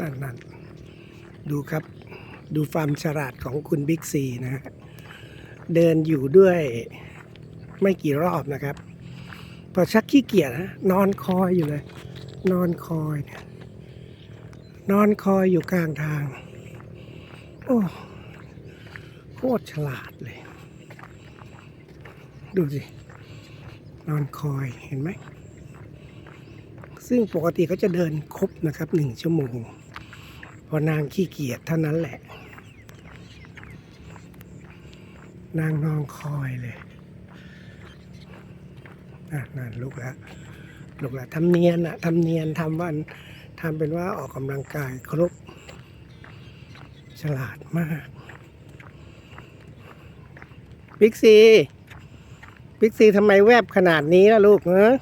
นั่นนั่นดูครับ ดูความฉลาดของคุณบิ๊กซีนะฮะ เดินอยู่ด้วยไม่กี่รอบนะครับ พอชักขี้เกียจนะนอนคอยอยู่เลย นอนคอยเนี่ยนอนคอยอยู่กลางทาง โอ้โคตรฉลาดเลย ดูสิ นอนคอยเห็นไหม ซึ่งปกติเขาจะเดินครบนะครับหนึ่งชั่วโมง พอนางขี้เกียจเท่านั้นแหละ นางนอนคอยเลยน่ะนั่นลุกแล้วลุกแล้วทำเนียนอะทำเนียนทำวันทำเป็นว่าออกกำลังกายครบ ฉลาดมากบิ๊กซีบิ๊กซีทำไมแวบขนาดนี้ล่ะลูกเนอะ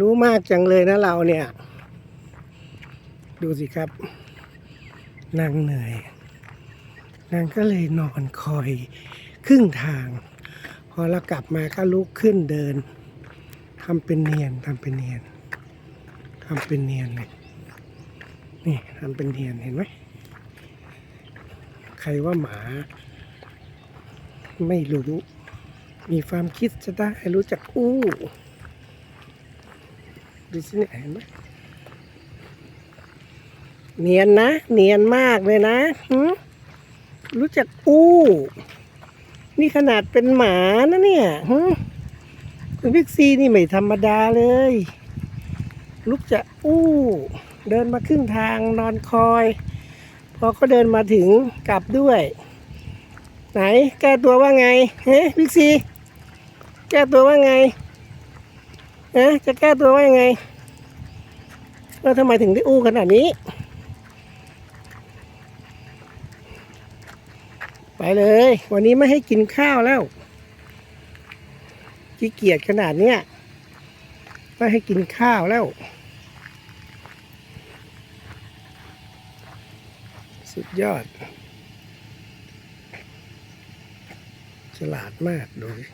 รู้มากจังเลยนะเราเนี่ย ดูสิครับ นางเหนื่อย นางก็เลยนอนคอยครึ่งทาง พอเรากลับมาก็ลุกขึ้นเดินทำเป็นเนียนทำเป็นเนียนทำเป็นเนียนเลยนี่ทำเป็นเนียนเห็นไหมใครว่าหมา ไม่รู้ มีความคิดจะได้รู้จักอู้ดูสิเนี่ยเห็นไหม เนียนนะ เนียนมากเลยนะรู้จักอู้ นี่ขนาดเป็นหมานะเนี่ยคุณพิกซีนี่ไม่ธรรมดาเลย ลุกจะอู้ เดินมาครึ่งทางนอนคอย พอก็เดินมาถึงกลับด้วย ไหน แก้ตัวว่าไงเฮ้พิกซี แก้ตัวว่าไงฮะจะแก้ตัวว่ายังไงแล้วทำไมถึงได้อู้ขนาดนี้ ไปเลย วันนี้ไม่ให้กินข้าวแล้วขี้เกียจขนาดเนี้ยไม่ให้กินข้าวแล้ว สุดยอด ฉลาดมากดูดิ